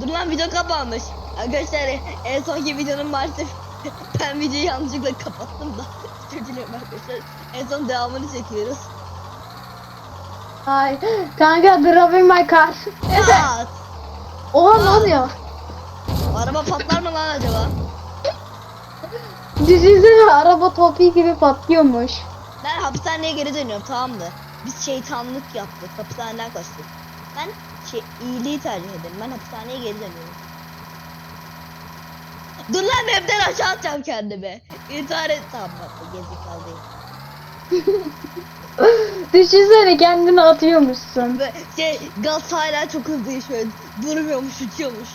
Dur lan video kapanmış. Arkadaşlar en sonki videonun maalesef ben videoyu yanlışlıkla kapattım da. Özür dilerim arkadaşlar. En son devamını çekiyoruz. Ay kanka driving my car. Pat! Oha ne oluyor? Araba patlar mı lan acaba? Düşünsene araba topi gibi patlıyormuş. Ben hapishaneye geri dönüyorum tamam mı? Biz şeytanlık yaptık. Hapishaneden kaçtık. Ben şey, iyiliği tercih ederim. Ben hapishaneye geri dönüyorum. Dur lan evden aşağı atacağım kendimi. İntihar et. Tamam değil. Düşünsene kendini atıyormuşsun. Ve şey gaz hala çok hızlı şöyle durmuyormuş uçuyormuş.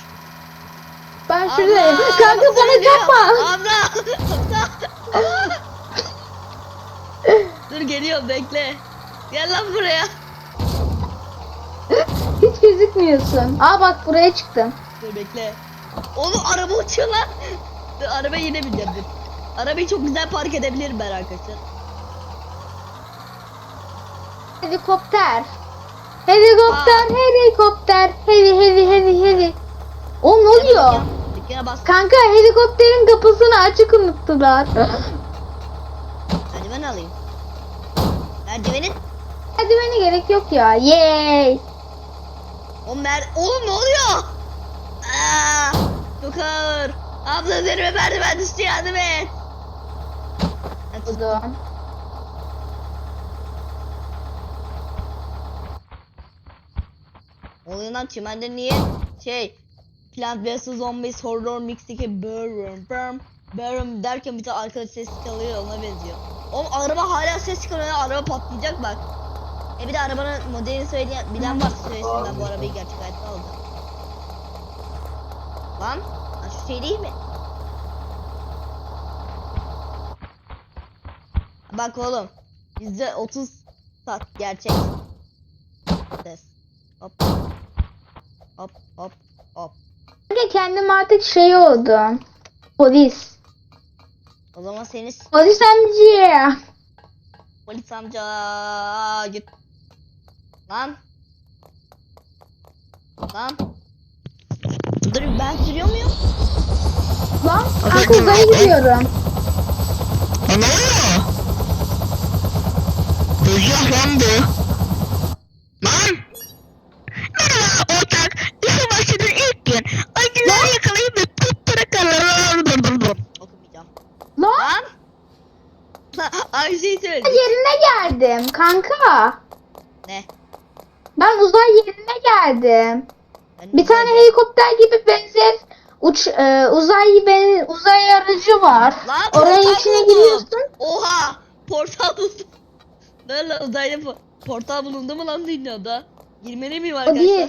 Ben şuradayım. Abla, Kanka bana. Abla. Abla. Dur geliyorum bekle. Gel lan buraya. Hiç gözükmüyorsun. Aa bak buraya çıktım. Dur bekle. Oğlum araba uçuyor lan. Dur arabaya yine dur. Arabayı çok güzel park edebilirim ben arkadaşlar. Helikopter. Helikopter, helikopter. Hevi, hevi, hevi, hevi. O ne oluyor? Dükkana- Dükkana bas. Kanka helikopterin kapısını açık unuttular. Merdiven alayım. Merdivenin. Merdivene gerek yok ya. Yay. O mer... Oğlum ne oluyor? Aa, çok ağır. Abla üzerime merdiven düştü yardım et. Buldum. Oluyor lan çimende niye şey Plant vs Zombies Horror Mix'teki Burn Burn Burn derken bir tane arkadaş ses çıkarıyor ona benziyor. Oğlum araba hala ses çıkarıyor araba patlayacak bak. E bir de arabanın modelini söyleyen bilen varsa söylesin ben bu arabayı gerçek hayatta aldım. Lan lan şu şey değil mi? Bak oğlum bizde 30 sat gerçek. Ses. Hop. Hop hop hop. Kanka kendim artık şey oldum. Polis. O zaman seni Polis amca. polis amca git. Lan. Lan. Dur ben sürüyor muyum? Lan kanka uzaya gidiyorum. E ne oluyor? Rüzgar lan bu. Lan! Merhaba ortak. İşe başladığın ilk gün. Acıları yakalayıp ve tuttura kalır. Okumayacağım. Lan Lan. Lan ay şey söyledi. yerine geldim kanka. Ne? Ben uzay yerine geldim. Ben Bir tane helikopter gibi benzer uç e, uzay ben uzay aracı var. Lan Oranın portal içine buldum. giriyorsun. Oha! Portal buldum. Ne lan uzayda po- portal bulundu mu lan dünyada? Girmeli miyim arkadaşlar? değil.